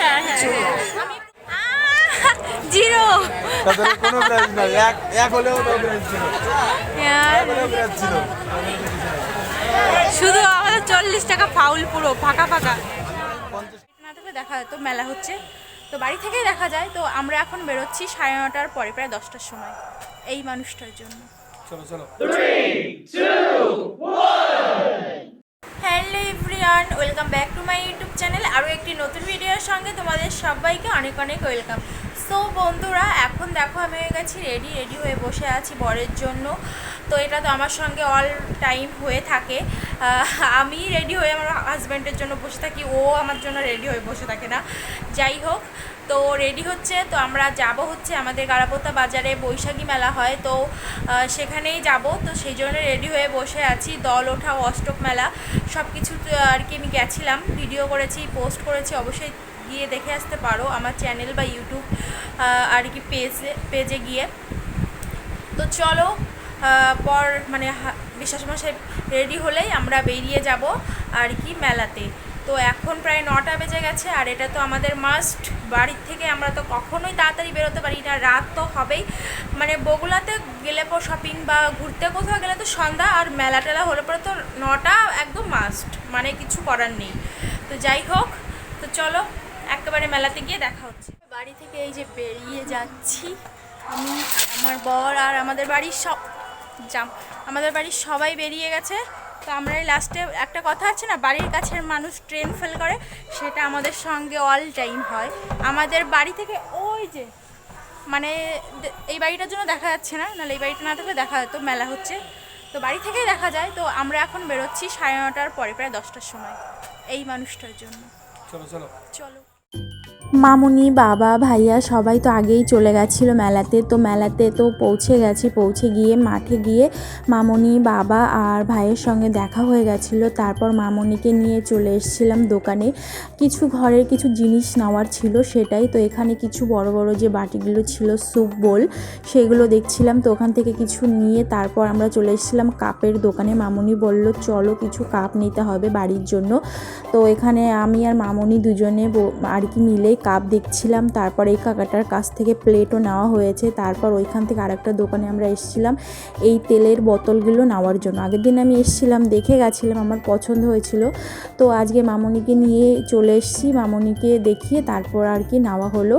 হ্যাঁ হ্যাঁ আমি জিরো তাদের কোনো প্রাইজ নাই। এক এক হলেও তো প্রাইজ ছিল। প্রাইজ ছিল। শুধু আমাদের চল্লিশ টাকা ফাউল পুরো ফাঁকা ফাঁকা। না থেকে দেখা যেত মেলা হচ্ছে। তো বাড়ি থেকেই দেখা যায়। তো আমরা এখন বেরোচ্ছি সাড়ে নটার পরে প্রায় দশটার সময়। এই মানুষটার জন্য। চলো চলো। Hello everyone, welcome back to my YouTube channel. আরও একটি নতুন ভিডিওর সঙ্গে তোমাদের সবাইকে অনেক অনেক ওয়েলকাম। সো বন্ধুরা, এখন দেখো আমি হয়ে গেছি রেডি রেডি হয়ে বসে আছি বরের জন্য। তো এটা তো আমার সঙ্গে অল টাইম হয়ে থাকে। আমি রেডি হয়ে আমার হাজব্যান্ডের জন্য বসে থাকি, ও আমার জন্য রেডি হয়ে বসে থাকে না। যাই হোক, তো রেডি হচ্ছে, তো আমরা যাব হচ্ছে আমাদের গারাপোতা বাজারে, বৈশাখী মেলা হয়। তো সেখানেই যাব, তো সেই জন্য রেডি হয়ে বসে আছি। দল ওঠা, অষ্টক মেলা সব কিছু আর কি আমি গেছিলাম। ভিডিও করেছি পোস্ট করেছি, অবশ্যই গিয়ে দেখে আসতে পারো। আমার চ্যানেল বা ইউটিউব আর কি পেজে পেজে গিয়ে। তো চলো পর মানে হা- বিশ্বাস মশাই রেডি হলেই আমরা বেরিয়ে যাব আর কি মেলাতে। তো এখন প্রায় নটা বেজে গেছে আর এটা তো আমাদের মাস্ট বাড়ির থেকে আমরা তো কখনোই তাড়াতাড়ি বেরোতে পারি না, রাত তো হবেই। মানে বগুলাতে গেলে পর শপিং বা ঘুরতে কোথাও গেলে তো সন্ধ্যা আর মেলা টেলা হলে পরে তো নটা একদম মাস্ট মানে কিছু করার নেই। তো যাই হোক, তো চলো, একেবারে মেলাতে গিয়ে দেখা হচ্ছে। বাড়ি থেকে এই যে বেরিয়ে যাচ্ছি আমি আমার বর আর আমাদের বাড়ির সব জাম আমাদের বাড়ির সবাই বেরিয়ে গেছে। তো আমরা লাস্টে একটা কথা আছে না বাড়ির কাছের মানুষ ট্রেন ফেল করে সেটা আমাদের সঙ্গে অল টাইম হয়। আমাদের বাড়ি থেকে ওই যে মানে এই বাড়িটার জন্য দেখা যাচ্ছে না নাহলে এই বাড়িটা না থাকলে দেখা যেত মেলা হচ্ছে। তো বাড়ি থেকেই দেখা যায় তো আমরা এখন বেরোচ্ছি সাড়ে নটার পরে প্রায় দশটার সময় এই মানুষটার জন্য। চলো চলো। চলো। মামুনি, বাবা, ভাইয়া সবাই তো আগেই চলে গেছিল মেলাতে। তো মেলাতে তো পৌঁছে গেছি, পৌঁছে গিয়ে মাঠে গিয়ে মামুনি, বাবা আর ভাইয়ের সঙ্গে দেখা হয়ে গেছিল। তারপর মামুনিকে নিয়ে চলে এসেছিলাম দোকানে। কিছু ঘরের কিছু জিনিস নেওয়ার ছিল সেটাই। তো এখানে কিছু বড় বড় যে বাটিগুলো ছিল, স্যুপ বোল, সেগুলো দেখছিলাম। তো ওখান থেকে কিছু নিয়ে তারপর আমরা চলে এসেছিলাম কাপের দোকানে। মামুনি বলল, চলো কিছু কাপ নিতে হবে বাড়ির জন্য। তো এখানে আমি আর মামুনি দুজনে আর কি মিলেই কাপ দেখছিলাম, তারপর এই কাকাটার কাছ থেকে প্লেটও নেওয়া হয়েছে। তারপর ওইখান থেকে আরেকটা দোকানে আমরা এসেছিলাম, এই তেলের বোতলগুলো নেওয়ার জন্য। আগের দিন আমি এসেছিলাম, দেখে গেছিলাম, আমার পছন্দ হয়েছিল। তো আজকে মামনিকে নিয়ে চলে এসেছি, মামনিকে দেখিয়ে তারপর আর কি নেওয়া হলো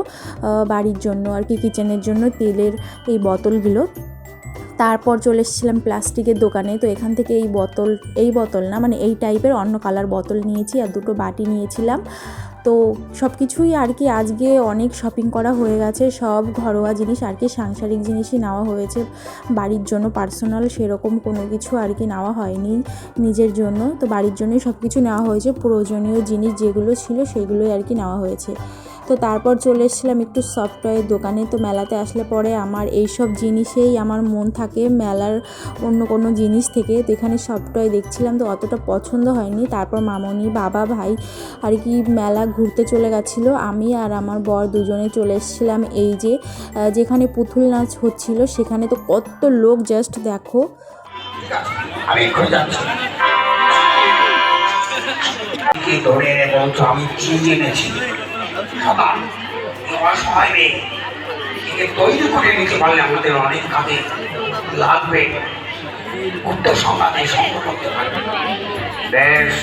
বাড়ির জন্য আর কি কিচেনের জন্য তেলের এই বোতলগুলো। তারপর চলে এসেছিলাম প্লাস্টিকের দোকানে, তো এখান থেকে এই বোতল এই বোতল না মানে এই টাইপের অন্য কালার বোতল নিয়েছি আর দুটো বাটি নিয়েছিলাম। তো সব কিছুই আর কি আজকে অনেক শপিং করা হয়ে গেছে। সব ঘরোয়া জিনিস আর কি সাংসারিক জিনিসই নেওয়া হয়েছে। বাড়ির জন্য পার্সোনাল সেরকম কোনো কিছু আর কি নেওয়া হয়নি নিজের জন্য। তো বাড়ির জন্যই সব কিছু নেওয়া হয়েছে। প্রয়োজনীয় জিনিস যেগুলো ছিল সেগুলোই আর কি নেওয়া হয়েছে। তো তারপর চলে এসেছিলাম একটু সফটওয়্যার দোকানে। তো মেলাতে আসলে পরে আমার এই সব জিনিসেই আমার মন থাকে মেলার অন্য কোনো জিনিস থেকে। তো এখানে সফটওয়্যার দেখছিলাম, তো অতটা পছন্দ হয়নি। তারপর মামনি, বাবা, ভাই আর কি মেলা ঘুরতে চলে গেছিল। আমি আর আমার বর দুজনে চলে এসেছিলাম এই যে যেখানে পুতুল নাচ হচ্ছিল, সেখানে তো কত লোক জাস্ট দেখো। আমি এক্ষুনি কি ধরে এনে বলছো আমি কি জেনেছি খাবার। সময় নেই। একে তৈরি করে নিতে পারলে আমাদের অনেক কাজে লাগবে। উত্তর সংবাদে সংগ্রহ করতে পারবে। বেশ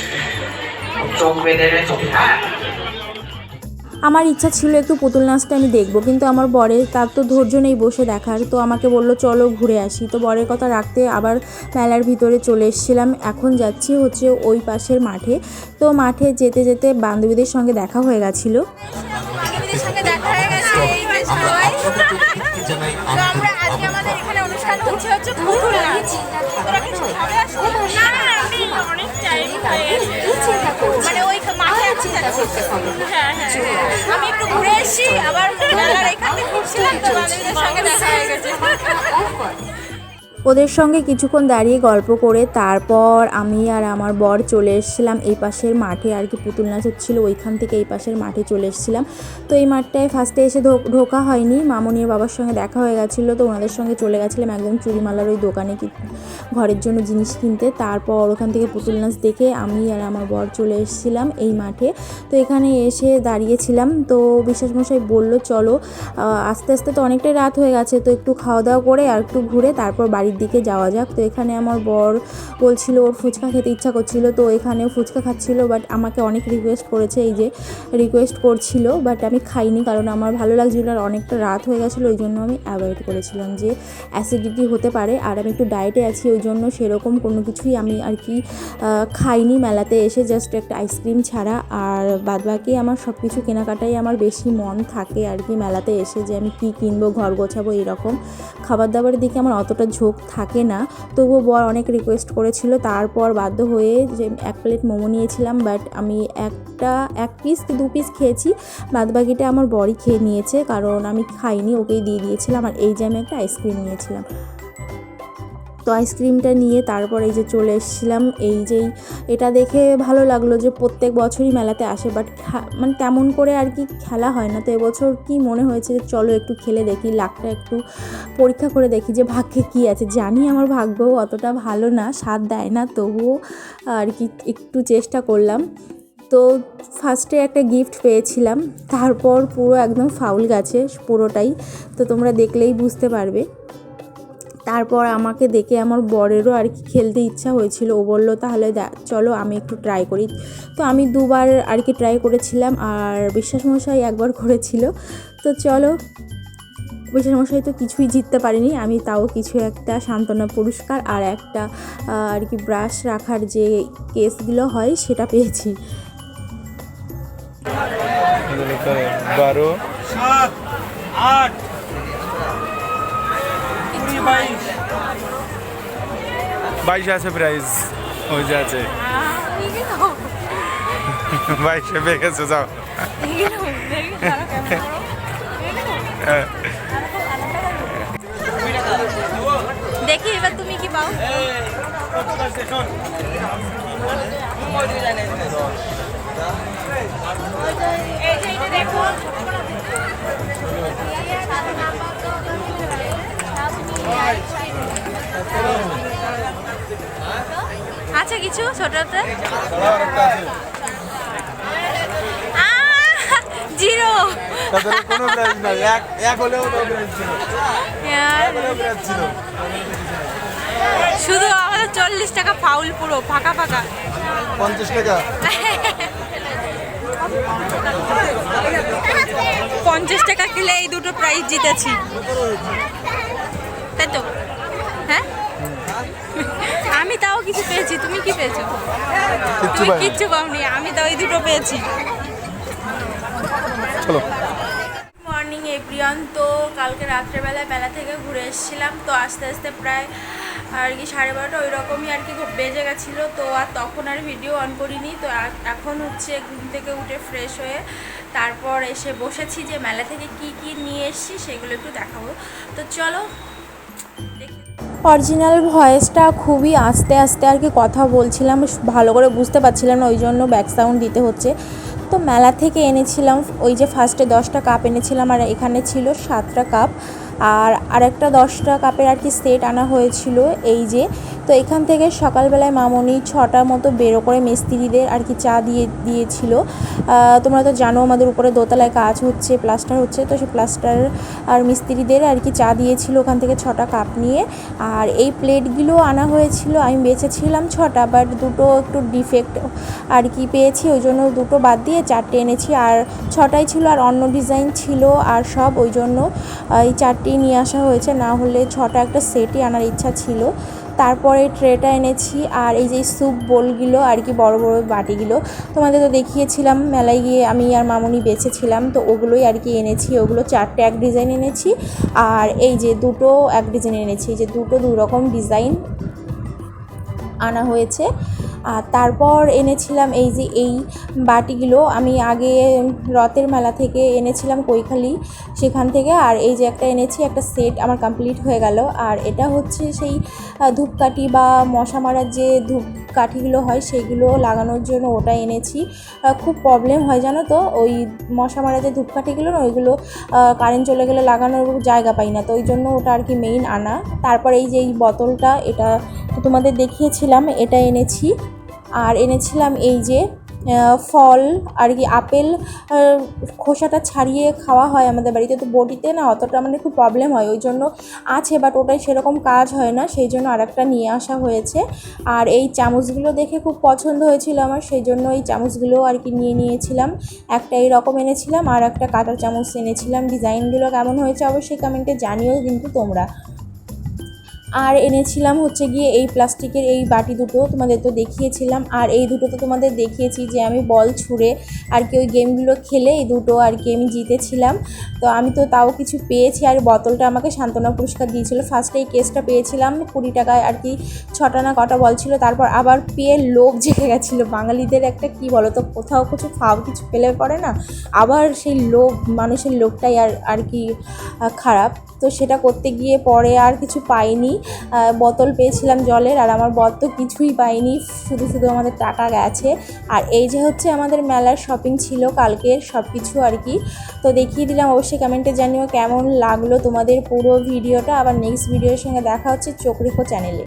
চোখ বেঁধে চোখ হ্যাঁ আমার ইচ্ছা ছিল একটু পুতুল নাচটা আমি দেখব, কিন্তু আমার বরের, তার তো ধৈর্য নেই বসে দেখার, তো আমাকে বলল, চলো ঘুরে আসি। তো বরের কথা রাখতে আবার মেলার ভিতরে চলে এসেছিলাম। এখন যাচ্ছি হচ্ছে ওই পাশের মাঠে। তো মাঠে যেতে যেতে বান্ধবীদের সঙ্গে দেখা হয়ে গেছিল। আছি হ্যাঁ হ্যাঁ। আমি একটু ঘুরে এসেছি আবার এখান ঘুরছিলাম, তো বান্ধবীদের সঙ্গে দেখা হয়ে গেছে। ওদের সঙ্গে কিছুক্ষণ দাঁড়িয়ে গল্প করে তারপর আমি আর আমার বর চলে এসেছিলাম এই পাশের মাঠে আর কি, পুতুল নাচ হচ্ছিল ওইখান থেকে এই পাশের মাঠে চলে এসেছিলাম। তো এই মাঠটায় ফার্স্টে এসে ঢোকা হয়নি মামনির বাবার সঙ্গে দেখা হয়ে গেছিল তো ওনাদের সঙ্গে চলে গেছিলাম একদম চুরিমালার ওই দোকানে কি, ঘরের জন্য জিনিস কিনতে। তারপর ওখান থেকে পুতুল নাচ দেখে আমি আর আমার বর চলে এসেছিলাম এই মাঠে। তো এখানে এসে দাঁড়িয়েছিলাম, তো বিশ্বাস মশাই বলল, চলো। আস্তে আস্তে তো অনেকটাই রাত হয়ে গেছে, তো একটু খাওয়া দাওয়া করে আর একটু ঘুরে তারপর বাড়ির দিকে যাওয়া যাক। তো এখানে আমার বর বলছিল, ওর ফুচকা খেতে ইচ্ছা করছিল। তো এখানেও ফুচকা খাচ্ছিল বাট আমাকে অনেক রিকোয়েস্ট করেছে, এই যে রিকোয়েস্ট করছিল বাট আমি খাইনি কারণ আমার ভালো লাগছিল আর অনেকটা রাত হয়ে গেছিল, ওই জন্য আমি অ্যাভয়েড করেছিলাম যে অ্যাসিডিটি হতে পারে। আর আমি একটু ডায়েটে আছি, ওই জন্য সেরকম কোনো কিছুই আমি আর কি খাইনি মেলাতে এসে জাস্ট একটা আইসক্রিম ছাড়া। আর বাদবাকি আমার সব কিছু কেনাকাটাই আমার বেশি মন থাকে আর কি মেলাতে এসে যে আমি কী কিনবো, ঘর গোছাবো, এরকম। খাবার দাবারের দিকে আমার অতটা ঝোঁক থাকে না। তবুও বর অনেক রিকোয়েস্ট করেছিল। তারপর বাধ্য হয়ে যে এক প্লেট মোমো নিয়েছিলাম বাট আমি একটা, এক পিস কি দু পিস খেয়েছি। বাদ বাকিটা আমার বরই খেয়ে নিয়েছে, কারণ আমি খাইনি, ওকেই দিয়ে দিয়েছিলাম। আর এই যে আমি একটা আইসক্রিম নিয়েছিলাম। তো আইসক্রিমটা নিয়ে তারপর এই যে চলে এসেছিলাম। এই যেই এটা দেখে ভালো লাগল যে প্রত্যেক বছরই মেলাতে আসে বাট মানে তেমন করে আর কি খেলা হয় না। তো এবছর কি মনে হয়েছে যে চলো একটু খেলে দেখি, লাকটা একটু পরীক্ষা করে দেখি যে ভাগ্যে কী আছে। জানি আমার ভাগ্য অতটা ভালো না, স্বাদ দেয় না, তবুও আর কি একটু চেষ্টা করলাম। তো ফার্স্টে একটা গিফট পেয়েছিলাম, তারপর পুরো একদম ফাউল গাছে পুরোটাই। তো তোমরা দেখলেই বুঝতে পারবে। তারপর আমাকে দেখে আমার বরেরও আর কি খেলতে ইচ্ছা হয়েছিল। ও বলল, তাহলে চলো আমি একটু ট্রাই করি। তো আমি দুবার আর কি ট্রাই করেছিলাম আর বিশ্বাস মশাই একবার করেছিল। তো চলো মশাই তো কিছুই জিততে পারিনি। আমি তাও কিছু একটা সান্ত্বনা পুরস্কার আর একটা আর কি ব্রাশ রাখার যে কেসগুলো হয় সেটা পেয়েছি। বারো বাইশ আছে প্রাইস ওই যে আছে। বাইশে পেয়ে গেছে যাও। দেখি এবার তুমি কি পাও এই যে এটা দেখো আছে কিছু ছোটতে জিরো। কোনো প্রাইস নাই। এক এক হলেও তো প্রাইস ছিল। এক ছিল। শুধু আমাদের চল্লিশ টাকা ফাউল পুরো ফাঁকা ফাঁকা। পঞ্চাশ টাকা। পঞ্চাশ টাকা খেলে এই দুটো প্রাইজ জিতেছি। তাই তো? হ্যাঁ? কিছু পেয়েছি তুমি কি পেয়েছ? তুমি কিচ্ছু পাওনি আমি তো ওই দুটো পেয়েছি। চলো। মর্নিং এভরিওয়ান তো কালকে রাত্রেবেলায় বেলা থেকে ঘুরে এসেছিলাম তো আস্তে আস্তে প্রায় আর কি সাড়ে বারোটা ওই রকমই আর কি খুব বেজে গেছিল তো আর তখন আর ভিডিও অন করিনি তো এখন হচ্ছে ঘুম থেকে উঠে ফ্রেশ হয়ে তারপর এসে বসেছি যে মেলা থেকে কি কি নিয়ে এসেছি সেগুলো একটু দেখাবো। তো চলো অরিজিনাল ভয়েসটা খুবই আস্তে আস্তে আর কি কথা বলছিলাম ভালো করে বুঝতে পারছিলাম না, ওই জন্য ব্যাক সাউন্ড দিতে হচ্ছে। তো মেলা থেকে এনেছিলাম, ওই যে ফার্স্টে দশটা কাপ এনেছিলাম, আর এখানে ছিল সাতটা কাপ আর আরেকটা দশটা কাপের আর কি সেট আনা হয়েছিল, এই যে তো এখান থেকে সকালবেলায় মামনি ছটার মতো বেরো করে মিস্ত্রিদের আর কি চা দিয়ে দিয়েছিল। তোমরা তো জানো আমাদের উপরে দোতলায় কাজ হচ্ছে, প্লাস্টার হচ্ছে, তো সেই প্লাস্টার আর মিস্ত্রিদের আর কি চা দিয়েছিল ওখান থেকে ছটা কাপ নিয়ে। আর এই প্লেটগুলো আনা হয়েছিল, আমি বেঁচেছিলাম ছটা বাট দুটো একটু ডিফেক্ট আর কি পেয়েছি, ওই জন্য দুটো বাদ দিয়ে চারটে এনেছি। আর ছটাই ছিল আর অন্য ডিজাইন ছিল আর সব, ওই জন্য এই চারটেই নিয়ে আসা হয়েছে। না হলে ছটা একটা সেটই আনার ইচ্ছা ছিল। তারপরে ট্রেটা এনেছি আর এই যে স্যুপ বোলগুলো আর কি বড় বড় বাটিগুলো। তোমাদের তো দেখিয়েছিলাম, মেলায় গিয়ে আমি আর মামুনি বেছেছিলাম, তো ওগুলোই আর কি এনেছি। ওগুলো চারটে এক ডিজাইন এনেছি আর এই যে দুটো এক ডিজাইন এনেছি। এই যে দুটো দু রকম ডিজাইন আনা হয়েছে। আর তারপর এনেছিলাম এই যে এই বাটিগুলো। আমি আগে রথের মেলা থেকে এনেছিলাম কৈখালি সেখান থেকে, আর এই যে একটা এনেছি, একটা সেট আমার কমপ্লিট হয়ে গেল। আর এটা হচ্ছে সেই ধূপকাঠি বা মশা মারার যে ধূপকাঠিগুলো হয় সেগুলো লাগানোর জন্য ওটা এনেছি। খুব প্রবলেম হয় জানো তো? ওই মশা মারা যে ধূপকাঠিগুলো না, ওইগুলো কারেন্ট চলে গেলে লাগানোর জায়গা পাই না। তো ওই জন্য ওটা আর কি মেইন আনা। তারপর এই যে এই বোতলটা, এটা তোমাদের দেখিয়েছিলাম, এটা এনেছি। আর এনেছিলাম এই যে ফল আর কি আপেল খোসাটা ছাড়িয়ে খাওয়া হয় আমাদের বাড়িতে। তো বটিতে না অতটা মানে খুব প্রবলেম হয়, ওই জন্য আছে বাট ওটাই সেরকম কাজ হয় না, সেই জন্য আরেকটা নিয়ে আসা হয়েছে। আর এই চামচগুলো দেখে খুব পছন্দ হয়েছিল আমার, সেই জন্য এই চামচগুলো আর কি নিয়ে নিয়েছিলাম। একটা এই রকম এনেছিলাম, আর একটা কাঁটা চামচ এনেছিলাম। ডিজাইনগুলো কেমন হয়েছে অবশ্যই কমেন্টে জানিও কিন্তু তোমরা। আর এনেছিলাম হচ্ছে গিয়ে এই প্লাস্টিকের এই বাটি দুটো, তোমাদের তো দেখিয়েছিলাম। আর এই দুটো তো তোমাদের দেখিয়েছি যে আমি বল ছুঁড়ে আর কি ওই গেমগুলো খেলে এই দুটো আর কি আমি জিতেছিলাম। তো আমি তো তাও কিছু পেয়েছি আর বোতলটা আমাকে সান্ত্বনা পুরস্কার দিয়েছিল। ফার্স্টে এই কেসটা পেয়েছিলাম, কুড়ি টাকায় আর কি ছটা না কটা বল ছিল। তারপর আবার পেয়ে লোভ জেগে গেছিল। বাঙালিদের একটা কি বলো তো, কোথাও কিছু ফাও কিছু পেলে পড়ে না, আবার সেই লোভ, মানুষের লোভটাই আর আর কি খারাপ। তো সেটা করতে গিয়ে পরে আর কিছু পাইনি। বোতল পেয়েছিলাম জলের আর আমার বর তো কিছুই পাইনি শুধু শুধু আমাদের টাকা গেছে। আর এই যে হচ্ছে আমাদের মেলার শপিং ছিল কালকের সব কিছু আর কি। তো দেখিয়ে দিলাম, অবশ্যই কমেন্টে জানিও কেমন লাগল তোমাদের পুরো ভিডিওটা আবার নেক্সট ভিডিওর সঙ্গে দেখা হচ্ছে চোখ রেখো চ্যানেলে